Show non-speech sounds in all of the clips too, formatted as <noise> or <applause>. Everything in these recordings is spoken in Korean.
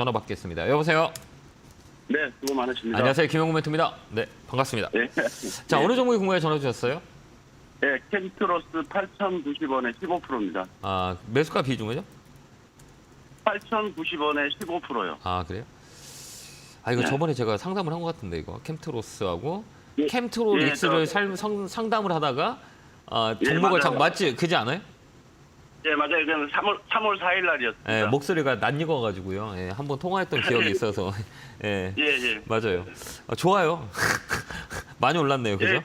전화 받겠습니다. 여보세요. 네, 수고 많으십니다. 안녕하세요. 김영구 멘트입니다. 네, 반갑습니다. 네. 자, 네. 어느 종목에 궁금해 전화 주셨어요? 네, 캠트로스 8,090원에 15%입니다. 아, 매수가 비중은요? 8,090원에 15%요. 아, 그래요? 아, 이거 네. 저번에 제가 상담을 한 것 같은데 이거 캠트로스하고 예. 캠트로닉스를 예, 저- 살- 성- 상담을 하다가 아, 예, 종목을 참. 맞지 그지 않아요? 네, 맞아요. 그냥 3월 3월 4일 날이었습니다. 예, 목소리가 낯익어가지고요. 예, 한번 통화했던 기억이 <laughs> 있어서 <laughs> 예, 예, 예. 맞아요. 아, 좋아요. <laughs> 많이 올랐네요, 그죠? 예,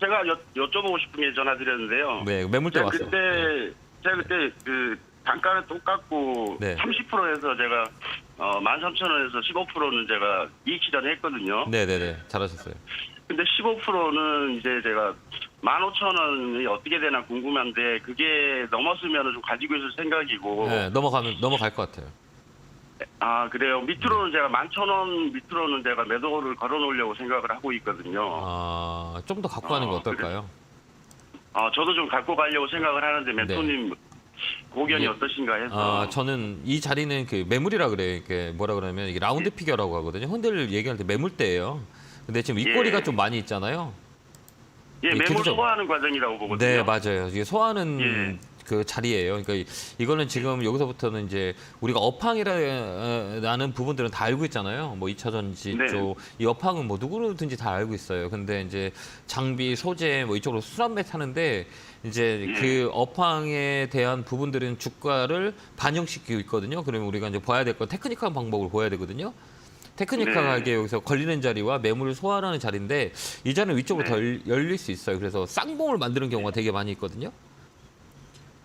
제가 여, 여쭤보고 싶은 게 전화드렸는데요. 네, 매물대 제가 왔어요. 그때 제가 그때 그 단가는 똑같고 네. 30%에서 제가 어 13,000원에서 15%는 제가 이익 실현을 했거든요. 네, 네, 네, 잘하셨어요. 근데 15%는 이제 제가 15,000원이 어떻게 되나 궁금한데 그게 넘었으면 좀 가지고 있을 생각이고 네, 넘어가면 넘어갈 것 같아요. 아 그래요 네. 밑으로는 제가 11,000원 밑으로는 제가 매도를 걸어 놓으려고 생각을 하고 있거든요 아, 좀 더 갖고 가는 게 어, 어떨까요? 아 저도 좀 갖고 가려고 생각을 하는데 멘토님 고견이 예. 어떠신가 해서 아, 저는 이 자리는 그 매물이라 그래요. 이게 뭐라 그러면 이게 라운드 피겨라고 하거든요. 흔들 얘기할 때 매물대예요. 근데 지금 윗꼬리가 예. 좀 많이 있잖아요. 예 예, 매물 기술적- 소화하는 과정이라고 보거든요 네, 맞아요. 이게 소화하는 예. 그 자리예요. 그러니까 이- 이거는 지금 여기서부터는 이제 우리가 업황이라는 부분들은 다 알고 있잖아요. 뭐 2차 전지 네. 쪽, 이 업황은 뭐 누구든지 다 알고 있어요. 근데 이제 장비, 소재 뭐 이쪽으로 수란매 타는데 이제 예. 그 업황에 대한 부분들은 주가를 반영시키고 있거든요. 그러면 우리가 이제 봐야 될 건 테크니컬한 방법을 보야 되거든요. 테크니컬하게 여기서 걸리는 자리와 매물을 소화하는 자리인데 이 자리는 위쪽으로 네. 더 열- 열릴 수 있어요. 그래서 쌍봉을 만드는 경우가 되게 많이 있거든요.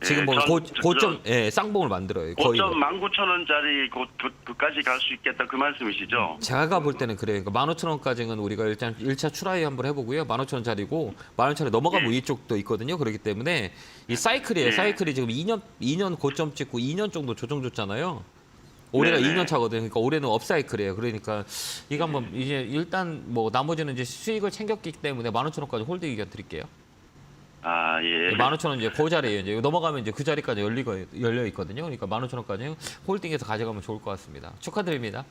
지금 예, 뭐 전- 고, 저- 고점 예, 쌍봉을 만들어요. 거의 뭐. 5,19,000원짜리 그, 그, 그까지 갈 수 있겠다 그 말씀이시죠? 제가 볼 때는 그래요. 그러니까 15,000원까지는 우리가 일단 1차 추라이 한번 해보고요. 15,000원짜리고 15,000원짜리 넘어가면 예. 이쪽도 있거든요. 그렇기 때문에 이 사이클이에요. 예. 사이클이 지금 2년 2년 고점 찍고 2년 정도 조정 줬잖아요. 올해가 네네. 2년 차거든요. 그러니까 올해는 업사이클이에요. 그러니까 이거 한번 이제 일단 뭐 나머지는 이제 수익을 챙겼기 때문에 15,000원까지 홀딩 의견 드릴게요. 아 예. 15,000원 이제 그 자리에 이제 넘어가면 이제 그 자리까지 열리고 열려 있거든요. 그러니까 15,000원까지 홀딩해서 가져가면 좋을 것 같습니다. 축하드립니다.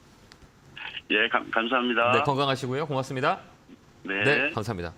예, 감, 감사합니다. 네, 건강하시고요. 고맙습니다. 네. 네, 감사합니다.